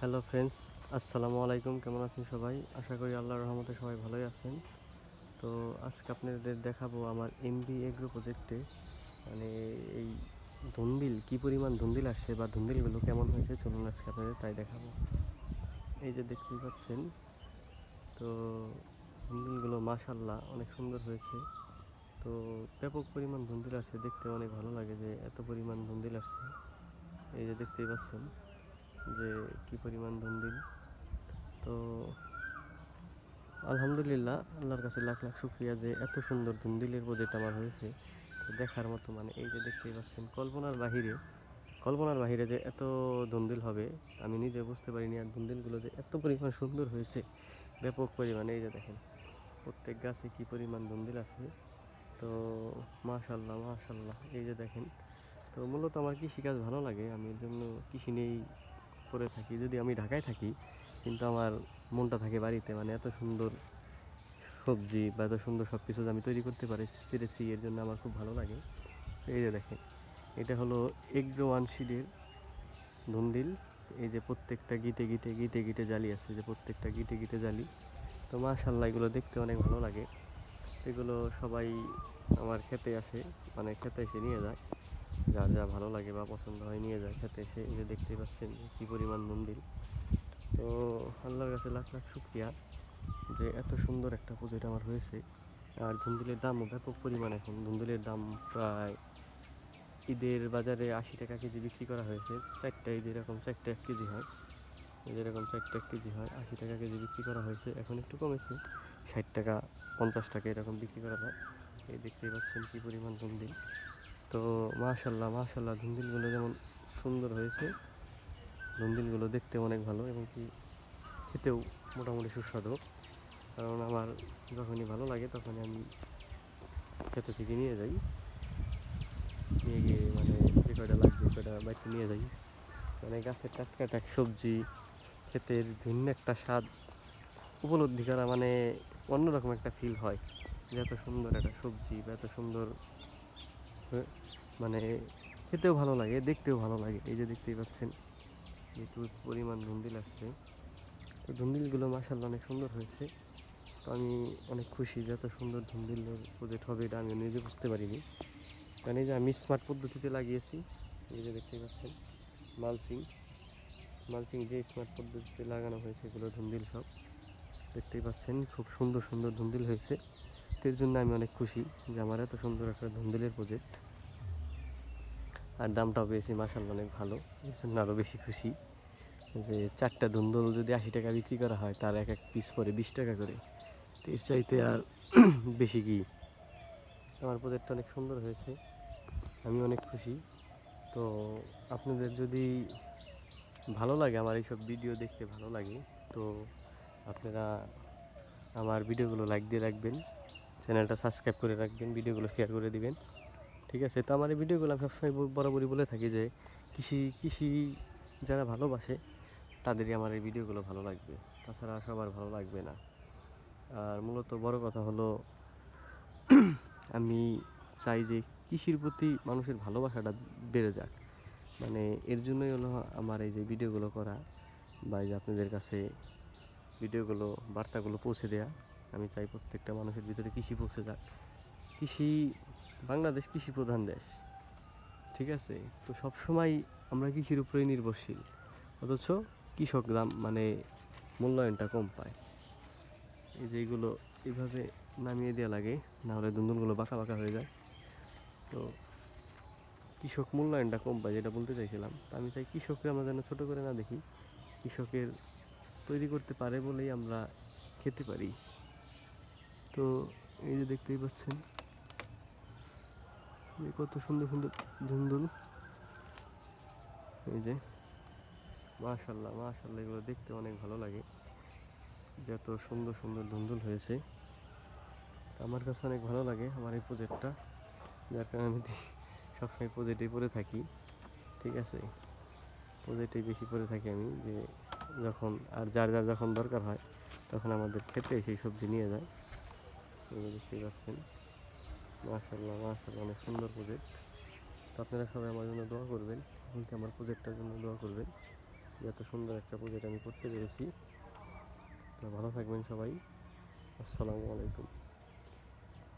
Hello friends আসসালামু আলাইকুম, কেমন আছেন সবাই? আশা করি আল্লাহর রহমতে সবাই ভালোই আছেন। তো আজকে আপনাদের দেখাবো আমার এমবি এগ্রো প্রজেক্টে মানে এই ধুন্দিল কি পরিমাণ ধুন্দিল আসছে বা ধুন্দিলগুলো কেমন হয়েছে, চলুন আজকে আপনাদের তাই দেখাবো। এই যে দেখতেই পাচ্ছেন, তো ধুন্দিলগুলো মাশাল্লাহ অনেক সুন্দর হয়েছে। তো ব্যাপক পরিমাণ ধুন্দিল আসছে, দেখতে অনেক ভালো লাগে যে এত পরিমাণ ধুন্দিল আসছে। এই যে দেখতেই পাচ্ছেন যে কি পরিমাণ ধুন্দিল তো আলহামদুলিল্লাহ, আল্লাহর কাছে লাখ লাখ শুক্রিয়া যে এত সুন্দর ধুন্দিলের প্রজেক্ট আমার হয়েছে। দেখার মতো মানে এই যে দেখতেই পাচ্ছেন, কল্পনার বাহিরে কল্পনার বাহিরে যে এত ধুন্দিল হবে, আমি নিজে বুঝতে পারিনি আর ধুন্দিলগুলো যে এত পরিমাণ সুন্দর হয়েছে, ব্যাপক পরিমাণে। এই যে দেখেন, প্রত্যেক গাছে কি পরিমাণ ধুন্দিল আছে। তো মাশাল্লাহ মাশাল্লাহ এই যে দেখেন, তো মূলত আমার কৃষিকাজ ভালো লাগে, আমি এর জন্য কৃষি নিয়েই করে থাকি, যদি আমি ঢাকায় থাকি, কিন্তু আমার মনটা থাকে বাড়িতে মানে এত সুন্দর সবজি বা এত সুন্দর সব কিছু আমি তৈরি করতে পারি, পেরেছি, এর জন্য আমার খুব ভালো লাগে। এই যে দেখেন, এটা হলো এগ্রো ওয়ান শিডের ধুন্দিল। এই যে প্রত্যেকটা গিটে গিটে গিটে গিটে জালি আছে, যে প্রত্যেকটা গিটে গিটে জালি। তো মাশাল্লাহ এগুলো দেখতে অনেক ভালো লাগে। এগুলো সবাই আমার খেতে আসে মানে খেতে এসে নিয়ে যায়। যার যা ভালো লাগে বা পছন্দ হয় নিয়ে যায় খেতে এসে এই যে দেখতেই পাচ্ছেন কী পরিমাণ মন্দির। তো আল্লাহর কাছে লাখ লাখ শুক্রিয়া যে এত সুন্দর একটা প্রজেক্ট আমার হয়েছে। আর ধুন্দুলের দামও ব্যাপক পরিমাণ এখন। ধুন্দুলের দাম প্রায় ঈদের বাজারে আশি টাকা কেজি বিক্রি করা হয়েছে। চারটায় যেরকম চারটা এক কেজি হয়। যেরকম চারটা এক কেজি হয়, আশি টাকা কেজি বিক্রি করা হয়েছে। এখন একটু কমেছে। ষাট টাকা, পঞ্চাশ টাকা এরকম বিক্রি করা হয় এই দেখতেই পাচ্ছেন কী পরিমাণ ধুন্দিল তো মাশাল্লাহ মাশাল্লাহ ধুন্দিলগুলো যেমন সুন্দর হয়েছে ধুন্দিলগুলো দেখতে অনেক ভালো এবং কি খেতেও মোটামুটি সুস্বাদু। কারণ আমার যখনই ভালো লাগে তখনই আমি খেতে থেকে নিয়ে যাই। নিয়ে গিয়ে মানে যে কয়টা লাগবে কয়টা বাড়িতে নিয়ে যাই। মানে গাছের টাটকা টাক সবজি, ক্ষেতের ভিন্ন একটা স্বাদ উপলব্ধি করা মানে অন্যরকম একটা ফিল হয়। যে এত সুন্দর একটা সবজি বা এত সুন্দর মানে খেতেও ভালো লাগে, দেখতেও ভালো লাগে। এই যে দেখতেই পাচ্ছেন, যেহেতু পরিমাণ ধুন্দিল আসছে, তো ধুন্দিলগুলো মাসাল্লাহ অনেক সুন্দর হয়েছে। তো আমি অনেক খুশি যে এত সুন্দর ধুন্দিল প্রজেক্ট হবে এটা আমি নিজে বুঝতে পারিনি। কারণ এই যে আমি স্মার্ট পদ্ধতিতে লাগিয়েছি, এই যে দেখতেই পাচ্ছেন মালচিং মালচিং যে স্মার্ট পদ্ধতিতে লাগানো হয়েছে এগুলো ধুন্দিল সব, দেখতেই পাচ্ছেন, খুব সুন্দর সুন্দর ধুন্দিল হয়েছে। এর জন্য আমি অনেক খুশি যে আমার এত সুন্দর একটা ধুন্দিলের প্রজেক্ট আর দামটাও পেয়েছি মাসাল্লাহ অনেক ভালো। এর জন্য আরও বেশি খুশি যে চারটা ধুন্দুল যদি আশি টাকা বিক্রি করা হয়, তার এক এক পিস পরে বিশ টাকা করে। তো এর চাইতে আর বেশি কি? আমার প্রজেক্টটা অনেক সুন্দর হয়েছে, আমি অনেক খুশি। তো আপনাদের যদি ভালো লাগে, আমার এইসব ভিডিও দেখতে ভালো লাগে, তো আপনারা আমার ভিডিওগুলো লাইক দিয়ে রাখবেন। চ্যানেলটা সাবস্ক্রাইব করে রাখবেন, ভিডিওগুলো শেয়ার করে দিবেন। ঠিক আছে? তো আমার এই ভিডিওগুলো আমি সবসময় বরাবরই বলে থাকি যে, কৃষি কৃষি যারা ভালোবাসে, তাদেরই আমার এই ভিডিওগুলো ভালো লাগবে। তাছাড়া সবার ভালো লাগবে না। আর মূলত বড় কথা হলো, আমি চাই যে কৃষির প্রতি মানুষের ভালোবাসাটা বেড়ে যাক। মানে এর জন্যই হলো আমার এই যে ভিডিওগুলো করা, বা এই যে আপনাদের কাছে ভিডিওগুলো, বার্তাগুলো পৌঁছে দেওয়া আমি চাই প্রত্যেকটা মানুষের ভিতরে কৃষি পৌঁছে যাক। কৃষি বাংলাদেশ কৃষি প্রধান দেশ, ঠিক আছে? তো সব সময় আমরা কৃষির উপরেই নির্ভরশীল। অথচ কৃষক দাম মানে মূল্যায়নটা কম পায়। এই যে এইগুলো এইভাবে নামিয়ে দেওয়া লাগে, না হলে দুন্দুলগুলো বাঁকা বাঁকা হয়ে যায়। তো কৃষক মূল্যায়নটা কম পায়, যেটা বলতে চাইছিলাম। তো আমি চাই কৃষককে আমরা যেন ছোটো করে না দেখি, কৃষকের তৈরি করতে পারে বলেই আমরা খেতে পারি। তো এই যে দেখতেই পাচ্ছেন, যে কত সুন্দর সুন্দর ধুন্দুল। এই যে, মাশাল্লাহ মাশাল্লাহ, এগুলো দেখতে অনেক ভালো লাগে। যত সুন্দর সুন্দর ধুন্দুল হয়েছে। আমার কাছে অনেক ভালো লাগে আমার এই প্রজেক্টটা যার কারণে আমি সবসময় প্রজেক্টেই পরে থাকি, ঠিক আছে? প্রজেক্টেই বেশি পড়ে থাকি আমি, যে যখন আর যার যার যখন দরকার হয়, তখন আমাদের খেতে সেই সবজি নিয়ে যায়। এগুলো দেখতেই পাচ্ছেন। মাশাল্লাহ মাশাল্লাহ অনেক সুন্দর প্রজেক্ট তো আপনারা সবাই আমার জন্য দোয়া করবেন এমনকি আমার প্রজেক্টটার জন্য দোয়া করবেন এত সুন্দর একটা প্রজেক্ট আমি করতে পেরেছি। তো ভালো থাকবেন সবাই। আসসালামু আলাইকুম।